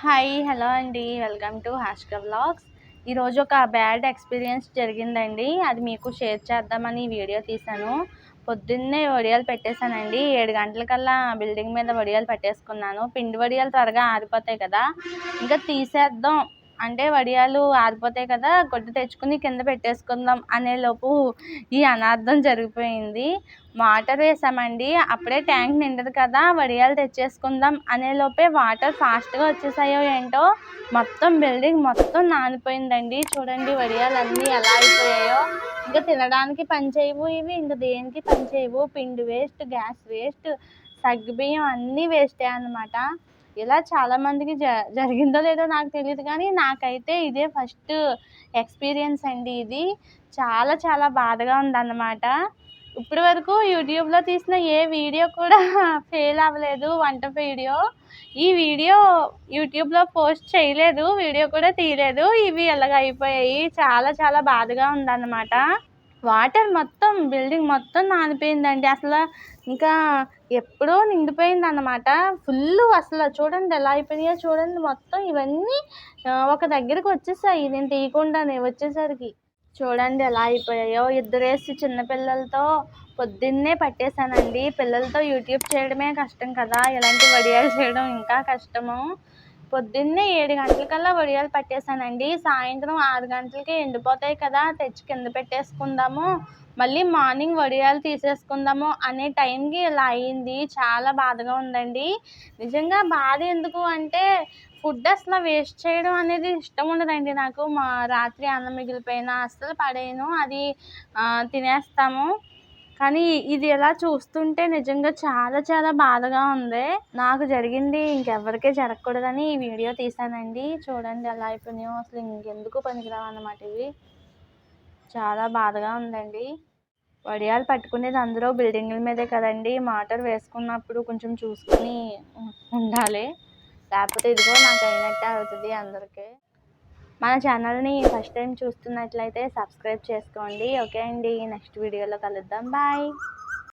Hi hello అండి. Welcome to Hashka vlogs. ఈరోజు ఒక బ్యాడ్ ఎక్స్పీరియన్స్ జరిగిందండి. అది మీకు షేర్ చేద్దామని వీడియో తీశాను. పొద్దున్నే వడియాలు పెట్టేశానండి. ఏడు గంటలకల్లా బిల్డింగ్ మీద వడియాలు పెట్టేసుకున్నాను. పిండి వడియాలు త్వరగా ఆరిపోతాయి కదా. ఇంకా తీసేద్దాం. అంటే వడియాలు ఆరిపోతాయి కదా గొడ్డు తెచ్చుకుని కింద పెట్టేసుకుందాం అనే లోపు ఈ అనార్థం జరిగిపోయింది. వాటర్ వేసామండి అప్పుడే ట్యాంక్ నిండదు కదా వడియాలు తెచ్చేసుకుందాం అనే లోపే వాటర్ ఫాస్ట్గా వచ్చేసాయో ఏంటో మొత్తం బిల్డింగ్ మొత్తం నానిపోయిందండి. చూడండి వడియాలు అన్నీ ఎలా అయిపోయాయో. ఇంకా తినడానికి పనిచేయవు ఇవి ఇంకా దేనికి పనిచేయవు పిండి వేస్ట్ గ్యాస్ వేస్ట్ సగ్గుబియ్యం అన్నీ వేస్టే అనమాట ఇలా చాలామందికి జ జరిగిందో లేదో నాకు తెలియదు కానీ నాకైతే ఇదే ఫస్ట్ ఎక్స్పీరియన్స్ అండి ఇది. చాలా చాలా బాధగా ఉందన్నమాట. ఇప్పటి వరకు యూట్యూబ్లో తీసిన ఏ వీడియో కూడా ఫెయిల్ అవ్వలేదు వంట వీడియో. ఈ వీడియో యూట్యూబ్లో పోస్ట్ చేయలేదు వీడియో కూడా తీయలేదు. ఇవి ఎలాగ అయిపోయాయి చాలా చాలా బాధగా ఉందన్నమాట. వాటర్ మొత్తం బిల్డింగ్ మొత్తం నానిపోయిందండి. అసలు ఇంకా ఎప్పుడో నిండిపోయింది అన్నమాట ఫుల్ అసలు చూడండి ఎలా అయిపోయినాయో చూడండి. మొత్తం ఇవన్నీ ఒక దగ్గరికి వచ్చేసాయి. నేను తీయకుండానే వచ్చేసరికి చూడండి ఎలా అయిపోయాయో. ఇద్దరేసి చిన్నపిల్లలతో పొద్దున్నే పట్టేశానండి. పిల్లలతో యూట్యూబ్ చేయడమే కష్టం కదా. ఇలాంటి వడియాలు చేయడం ఇంకా కష్టము. పొద్దున్నే ఏడు గంటలకల్లా వడియాలు పట్టేశానండి. సాయంత్రం ఆరు గంటలకి ఎండిపోతాయి కదా తెచ్చి కింద పెట్టేసుకుందాము. మళ్ళీ మార్నింగ్ వడియాలు తీసేసుకుందాము అనే టైంకి ఇలా అయింది. చాలా బాధగా ఉందండి. నిజంగా బాధ ఎందుకు అంటే ఫుడ్ అసలు వేస్ట్ చేయడం అనేది ఇష్టం ఉండదండి నాకు. మా రాత్రి అన్నం మిగిలిపోయినా అస్సలు పడేయను. అది తినేస్తాము. కానీ ఇది ఎలా చూస్తుంటే నిజంగా చాలా చాలా బాధగా ఉంది. నాకు జరిగింది ఇంకెవరికీ జరగకూడదని ఈ వీడియో తీసానండి చూడండి ఎలా అయిపోయినాయో. అసలు ఇంకెందుకు పనికిరావు అన్నమాట ఇవి. చాలా బాధగా ఉందండి. వడియాలు పట్టుకునేది అందరూ బిల్డింగ్ల మీదే కదండి. మోటార్ వేసుకున్నప్పుడు కొంచెం చూసుకుని ఉండాలి. లేకపోతే ఇదిగో నాకు అయినట్టే అవుతుంది అందరికీ. మన ఛానల్ని ఫస్ట్ టైం చూస్తున్నట్లయితే సబ్స్క్రైబ్ చేసుకోండి. ఓకే అండి. నెక్స్ట్ వీడియోలో కలుద్దాం. బాయ్.